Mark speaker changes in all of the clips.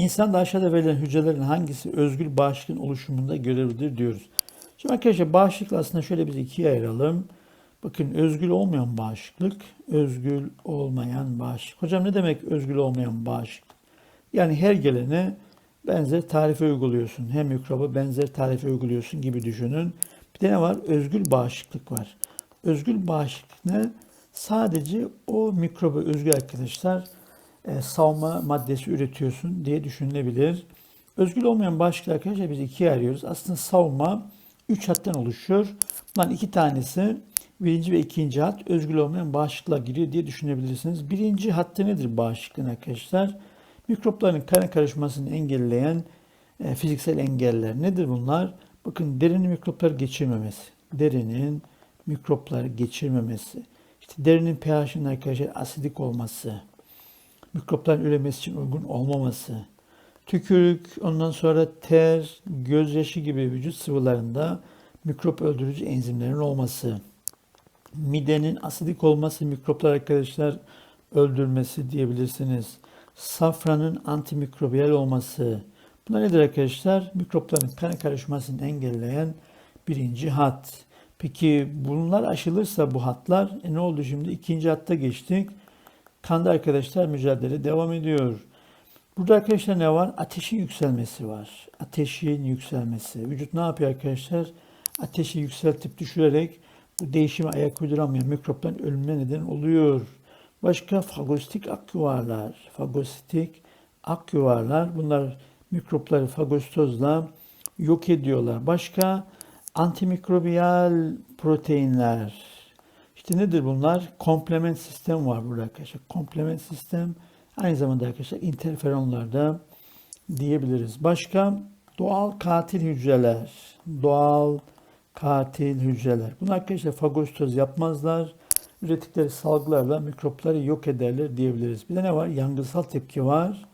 Speaker 1: İnsanda aşağıda verilen hücrelerin hangisi özgül bağışıklığın oluşumunda görevlidir diyoruz. Şimdi arkadaşlar bağışıklığı aslında şöyle biz ikiye ayıralım. Bakın özgül olmayan bağışıklık, özgül olmayan bağışıklık. Hocam ne demek özgül olmayan bağışıklık? Yani her gelene benzer tarife uyguluyorsun. Hem mikroba benzer tarife uyguluyorsun gibi düşünün. Bir de ne var? Özgül bağışıklık var. Özgül bağışıklık ne? Sadece o mikroba özgü arkadaşlar e, savunma maddesi üretiyorsun diye düşünülebilir. Özgül olmayan bağışıklık arkadaşlar biz ikiye ayırıyoruz. Aslında savunma üç hattan oluşuyor. Bunların iki tanesi birinci ve ikinci hat özgül olmayan bağışıklığa giriyor diye düşünebilirsiniz. Birinci hattı nedir bağışıklığın arkadaşlar? Mikropların kana karışmasını engelleyen e, fiziksel engeller. Nedir bunlar? Bakın derinin mikropları geçirmemesi. Derinin mikropları geçirmemesi. İşte derinin pH'inin arkadaşlar asidik olması. Mikropların üremesi için uygun olmaması. Tükürük, ondan sonra ter, gözyaşı gibi vücut sıvılarında mikrop öldürücü enzimlerin olması. Midenin asidik olması mikroplar arkadaşlar öldürmesi diyebilirsiniz. Safranın antimikrobiyal olması. Bunlar nedir arkadaşlar? Mikropların kana karışmasını engelleyen birinci hat. Peki bunlar aşılırsa bu hatlar e ne oldu şimdi? İkinci hatta geçtik. Kanda arkadaşlar mücadele devam ediyor. Burada arkadaşlar ne var? Ateşin yükselmesi var. Ateşin yükselmesi. Vücut ne yapıyor arkadaşlar? Ateşi yükseltip düşürerek bu değişime ayak uyduramayan mikropların ölümüne neden oluyor. Başka fagositik aküvarlar. Fagositik aküvarlar. Bunlar mikropları fagositozla yok ediyorlar. Başka antimikrobiyal proteinler. İşte nedir bunlar? Komplement sistem var burada arkadaşlar. Komplement sistem aynı zamanda arkadaşlar interferonlar da diyebiliriz. Başka doğal katil hücreler. Doğal katil hücreler. Bunlar arkadaşlar fagositoz yapmazlar. Ürettikleri salgılarla mikropları yok ederler diyebiliriz. Bir de ne var? Yangısal tepki var.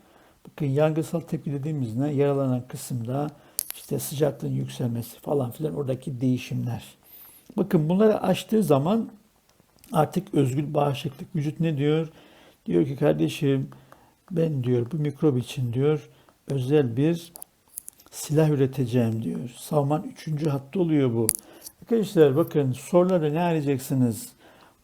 Speaker 1: Bakın yangısal tepki dediğimiz ne? Yaralanan kısımda işte sıcaklığın yükselmesi falan filan oradaki değişimler. Bakın bunları açtığı zaman artık özgül bağışıklık vücut ne diyor? Diyor ki kardeşim ben diyor bu mikrop için diyor özel bir silah üreteceğim diyor. Savman üçüncü hattı oluyor bu. Arkadaşlar bakın sorularda ne arayacaksınız?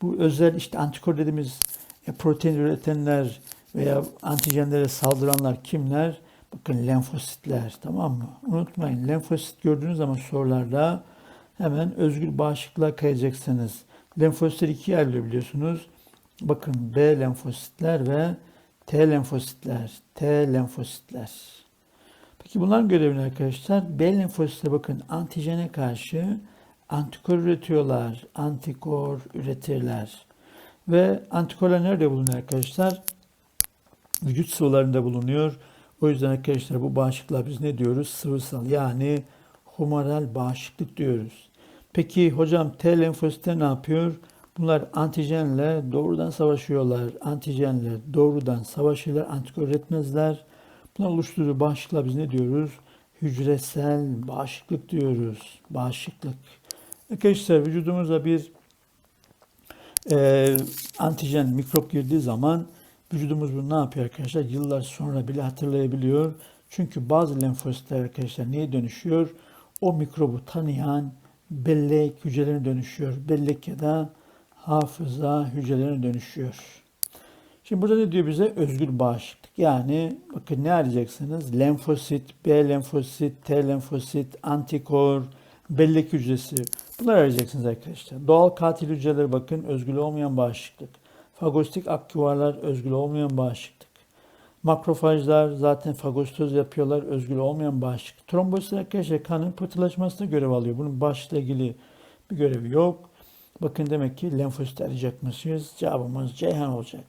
Speaker 1: Bu özel işte antikor dediğimiz e, protein üretenler veya antijenlere saldıranlar kimler? Bakın lenfositler tamam mı? Unutmayın lenfosit gördüğünüz zaman sorularda hemen özgür bağışıklığa kayacaksınız. Lenfositler ikiye ayrılıyor biliyorsunuz. Bakın B lenfositler ve T lenfositler. T lenfositler. Peki bunların görevi ne arkadaşlar? B lenfositler bakın antijene karşı antikor üretiyorlar. Antikor üretirler. Ve antikorlar nerede bulunuyor arkadaşlar? Vücut sıvılarında bulunuyor. O yüzden arkadaşlar bu bağışıklığa biz ne diyoruz? Sıvısal yani humoral bağışıklık diyoruz. Peki hocam T lenfositler ne yapıyor? Bunlar antijenle doğrudan savaşıyorlar. Antijenle doğrudan savaşırlar, antikor üretmezler. Bunlar oluşturduğu bağışıklığa biz ne diyoruz? Hücresel bağışıklık diyoruz. Bağışıklık. Arkadaşlar vücudumuza bir e, antijen, mikrop girdiği zaman vücudumuz bunu ne yapıyor arkadaşlar? Yıllar sonra bile hatırlayabiliyor. Çünkü bazı lenfositler arkadaşlar neye dönüşüyor? O mikrobu tanıyan bellek hücrelerine dönüşüyor. Bellek ya da hafıza hücrelerine dönüşüyor. Şimdi burada ne diyor bize? Özgür bağışıklık. Yani bakın ne arayacaksınız? Lenfosit, B lenfosit, T lenfosit, antikor, bellek hücresi. Bunları arayacaksınız arkadaşlar. Doğal katil hücreler bakın özgür olmayan bağışıklık. Fagositik aküvarlar özgür olmayan bağışıklık. Makrofajlar zaten fagositoz yapıyorlar özgür olmayan bağışıklık. Trombositler arkadaşlar kanın pıhtılaşmasına görev alıyor. Bunun bağışıkla ilgili bir görevi yok. Bakın demek ki lenfosit arayacakmışız. Cevabımız Ceyhan olacak.